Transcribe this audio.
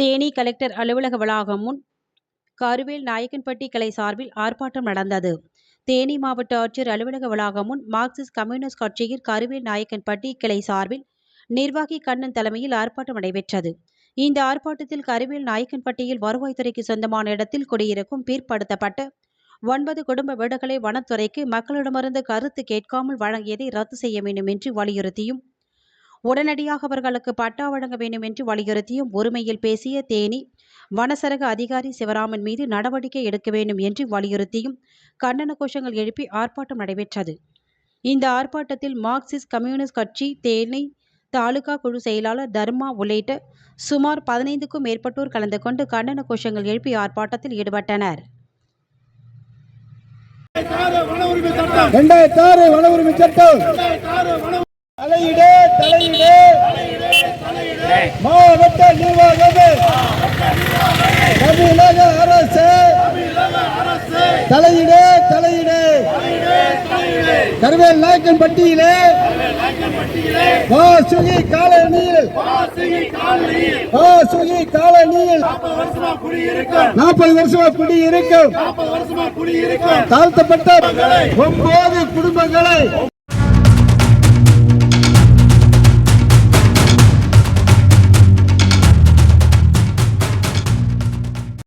Theni collector அலுவலக வளாகம் முன் கருவேல் நாயக்கன்பட்டி கிளை சார்பில் ஆர்ப்பாட்டம் நடந்தது. தேனி மாவட்ட ஆட்சியர் அலுவலக வளாகம் முன் மார்க்சிஸ்ட் கம்யூனிஸ்ட் கட்சியின் கருவேல் நாயக்கன்பட்டி கிளை சார்பில் நிர்வாகி கண்ணன் தலைமையில் ஆர்ப்பாட்டம் நடைபெற்றது. இந்த ஆர்ப்பாட்டத்தில் கருவேல் நாயக்கன்பட்டியில் வருவாய்த்துறைக்கு சொந்தமான இடத்தில் குடியிருக்கும் பிற்படுத்தப்பட்ட ஒன்பது குடும்ப வீடுகளை வனத்துறைக்கு மக்களிடமிருந்து கருத்து கேட்காமல் வழங்கியதை ரத்து செய்ய வேண்டும் என்று வலியுறுத்தியும் உடனடியாக அவர்களுக்கு பட்டா வழங்க வேண்டும் என்று வலியுறுத்தியும் ஒருமையில் பேசிய தேனி வனசரக அதிகாரி சிவராமன் மீது நடவடிக்கை எடுக்க வேண்டும் என்று வலியுறுத்தியும் கண்டன கோஷங்கள் எழுப்பி ஆர்ப்பாட்டம் நடைபெற்றது. இந்த ஆர்ப்பாட்டத்தில் மார்க்சிஸ்ட் கம்யூனிஸ்ட் கட்சி தேனி தாலுகா குழு செயலாளர் தர்மா உள்ளிட்ட சுமார் பதினைந்துக்கும் மேற்பட்டோர் கலந்து கொண்டு கண்டன கோஷங்கள் எழுப்பி ஆர்ப்பாட்டத்தில் ஈடுபட்டனர். வன உரிமை சட்டம். தலையிடு மாவட்ட நிர்வாகமே. தமிழக அரசு. தலையிடு தலையிடு. கருவேல் நாயக்கன் பட்டியலே. வாசுகி காலனியில். வாசுகி காலனியில். நாற்பது வருஷமா குடி இருக்கும். தாழ்த்தப்பட்ட ஒன்பது குடும்பங்களை